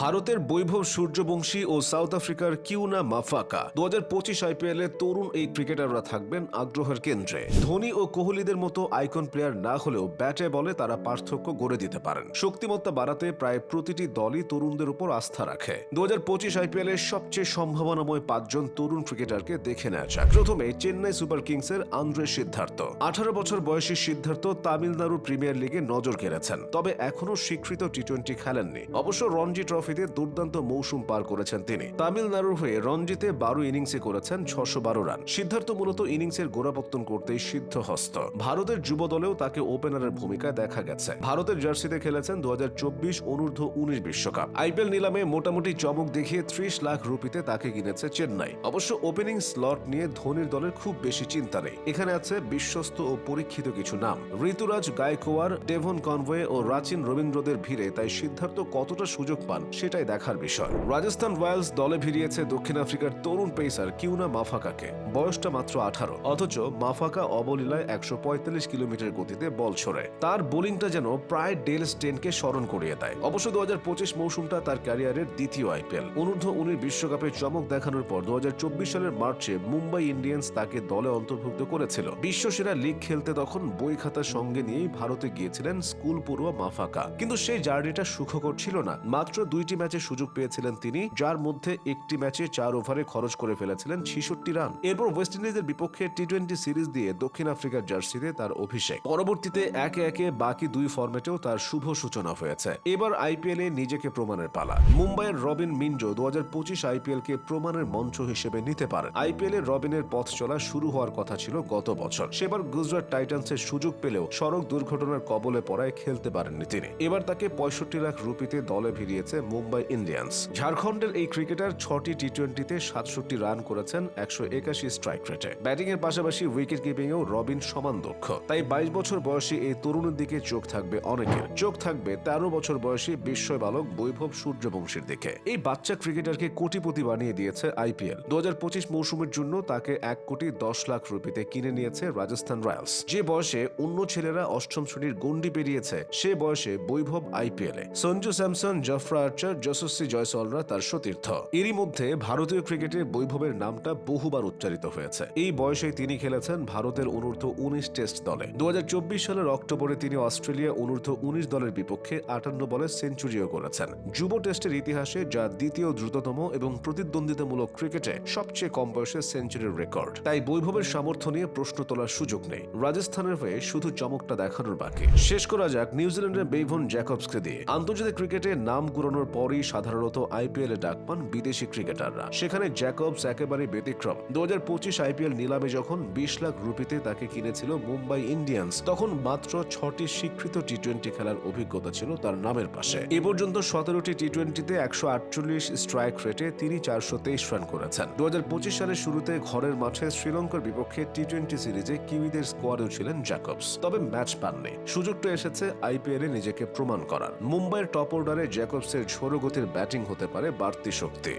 ভারতের বৈভব সূর্যবংশী ও সাউথ আফ্রিকার কিউনা মাফাকা। দু হাজার পঁচিশ আইপিএল তরুণ এই ক্রিকেটাররা থাকবেন আগ্রহের কেন্দ্রে। ধোনি ও কোহলিদের মতো আইকন প্লেয়ার না হলেও ব্যাটে বলে তারা পার্থক্য গড়ে দিতে পারেন। শক্তিমত্তা বাড়াতে প্রায় প্রতিটি দলই তরুণদের উপর আস্থা রাখে। দু হাজার পঁচিশ আইপিএল এর সবচেয়ে সম্ভাবনাময় পাঁচজন তরুণ ক্রিকেটারকে দেখে নেওয়া যাক। প্রথমে চেন্নাই সুপার কিংসের আন্দ্রে সিদ্ধার্থ। আঠারো বছর বয়সী সিদ্ধার্থ তামিলনাড়ু প্রিমিয়ার লিগে নজর কেড়েছেন, তবে এখনও স্বীকৃত টি টোয়েন্টি খেলেননি। অবশ্য রঞ্জি ট্রফিতে দুর্দান্ত মৌসুম পার করেছেন তিনি। তামিলনাড়ুর হয়ে রঞ্জিতে বারো ইনিংসে করেছেন ছশো বারো রান। সিদ্ধার্থ মূলত ইনিংসের গোড়াপত্তন করতেই সিদ্ধহস্ত ভারতের যুব দলেও তাকে ওপেনারের ভূমিকায় দেখা গেছে। ভারতের জার্সিতে খেলেছেন দু অনূর্ধ্ব উনিশ বিশ্বকাপ। আইপিএল নিলামে মোটামুটি চমক দেখিয়ে ত্রিশ লাখ রুপিতে তাকে কিনেছে চেন্নাই। অবশ্য ওপেনিং স্লট নিয়ে ধোনির দলের খুব বেশি চিন্তা নেই। এখানে আছে বিশ্বস্ত ও পরীক্ষিত কিছু নাম। ঋতুরাজ গায়কোয়ার ডেভন কনভয়ে ও রাচিন রবীন্দ্রদের ভিড়ে, তাই সিদ্ধার্থ কতটা সুযোগ পান সেটাই দেখার বিষয়। রাজস্থান রয়্যালস দলে ভিড়িয়েছে দক্ষিণ আফ্রিকার তরুণ পেসার কিউনা মাফাকাকে। বয়সটা মাত্র আঠারো। অথচ মাফাকা অবলীলায় একশো পঁয়তাল্লিশ কিলোমিটার গতিতে বল ছড়ে। তার বোলিংটা যেন প্রায় ডেল স্টেনকে স্মরণ করিয়ে দেয়। অবশ্য দু হাজার পঁচিশ মৌসুমটা তার ক্যারিয়ারের দ্বিতীয় আইপিএল। অনূর্ধ্ব উনিশ বিশ্বকাপে চমক দেখানোর পর দু হাজার চব্বিশ সালের মার্চে মুম্বাই ইন্ডিয়ান্স তাকে দলে অন্তর্ভুক্ত করেছিল। বিশ্বসেরা লিগ খেলতে তখন বই খাতা সঙ্গে নিয়েই ভারতে গিয়েছিলেন স্কুল পড়ুয়া মাফাকা। কিন্তু সেই জার্নিটা সুখকর ছিল না। মাত্র দুইটি ম্যাচে সুযোগ পেয়েছিলেন তিনি, যার মধ্যে একটি ম্যাচে চার ওভারে খরচ করে ফেলেছিলেন ছিষট্টি রান। এরপর ওয়েস্ট ইন্ডিজের বিপক্ষে টি টোয়েন্টি সিরিজ দিয়ে দক্ষিণ আফ্রিকার জার্সিতে তার অভিষেক। পরবর্তীতে একে একে বাকি দুই ফরম্যাটেও তার শুভ সূচনা হয়েছে। এবার আইপিএল নিজেকে প্রমাণের পালা। মুম্বাইয়ের রবিন মিঞ্জো দু হাজার পঁচিশ আইপিএল কে প্রমাণের মঞ্চ হিসেবে নিতে পারেন। আইপিএল রবিনের পথ চলা শুরু হওয়ার কথা ছিল গত বছর। সেবার গুজরাট টাইটান্সের সুযোগ পেলেও সড়ক দুর্ঘটনার কবলে পড়ায় খেলতে পারেননি তিনি। এবার তাকে পঁয়ষট্টি লাখ রুপিতে দলে ভিড়িয়েছে মুম্বাই ইন্ডিয়ান্স। ঝাড়খণ্ডের এই ক্রিকেটার ছটি টি টোয়েন্টিতে সাতষট্টি রান করেছেন, একশো একাশি স্ট্রাইক রেটে ব্যাটিং এর পাশাপাশি উইকেট কিপিং এও রবিন সমান দক্ষ। তাই বাইশ বছর বয়সী এই তরুণের দিকে চোখ থাকবে অনেকের। চোখ থাকবে তেরো বছর বয়সী বিস্ময় বালক বৈভব সূর্যবংশীর দিকে। এই বাচ্চা ক্রিকেটারকে কোটিপতি বানিয়ে দিয়েছে আইপিএল দু হাজার পঁচিশ মৌসুমের জন্য তাকে এক কোটি দশ লাখ রুপিতে কিনে নিয়েছে রাজস্থান রয়্যালস। যে বয়সে অন্য ছেলেরা অষ্টম শ্রেণির গন্ডি পেরিয়েছে, সে বয়সে Vaibhav IPL Sanju Samson Jofra Archer Yashasvi জয়সলরা তার সতীর্থ। এরই মধ্যে ভারতীয় ক্রিকেটে বৈভবের নামটা বহুবার উচ্চারিত হয়েছে। এই বয়সে তিনি খেলেছেন ভারতের অনূর্ধ্ব উনিশ টেস্ট দলে। দু সালের অক্টোবরে তিনি অস্ট্রেলিয়া অনূর্ধ্ব উনিশ দলের বিপক্ষে আটান্ন বলে সেঞ্চুরিও করেছেন। যুব টেস্টের ইতিহাসে যা দ্বিতীয় দ্রুততম এবং প্রতিদ্বন্দ্বিতামূলক ক্রিকেটে সবচেয়ে কম বয়সে সেঞ্চুরির রেকর্ড। তাই বৈভবের সামর্থ্য নিয়ে প্রশ্ন তোলার সুযোগ নেই। রাজস্থানের হয়ে শুধু চমকটা দেখানোর বাকি। শেষ করা যাক নিউজিল্যান্ডের বেইভন জ্যাকবসকে দিয়ে। আন্তর্জাতিক ক্রিকেটে নাম কুড়ানোর পরই সাধারণত আইপিএল এ ডাক পান বিদেশি ক্রিকেটাররা। সেখানে জ্যাকবস একেবারে ব্যতিক্রম। দু হাজার পঁচিশ আইপিএল নিলামে যখন বিশ লাখ রুপিতে তাকে কিনেছিল মুম্বাই ইন্ডিয়ান্স, তখন মাত্র ছটি স্বীকৃত টি টোয়েন্টি খেলার অভিজ্ঞতা ছিল তার নামের পাশে। এ পর্যন্ত সতেরোটি টি টোয়েন্টিতে একশো আটচল্লিশ স্ট্রাইক রেটে তিনি চারশো তেইশ রান করেছেন। দু হাজার পঁচিশ সালের শুরুতে ঘরের মাঠে শ্রীলঙ্কার বিপক্ষে টি টোয়েন্টি সিরিজে কিউইদের স্কোয়াডেও ছিলেন জ্যাকবস, তবে ম্যাচ পাননি। সুযোগটা এসেছে আইপিএল নিজেকে প্রমাণ করার। মুম্বাইয়ের টপ অর্ডারে জ্যাকবসের ঝোড়ো গতির ব্যাটিং হতে পারে বাড়তি শক্তি।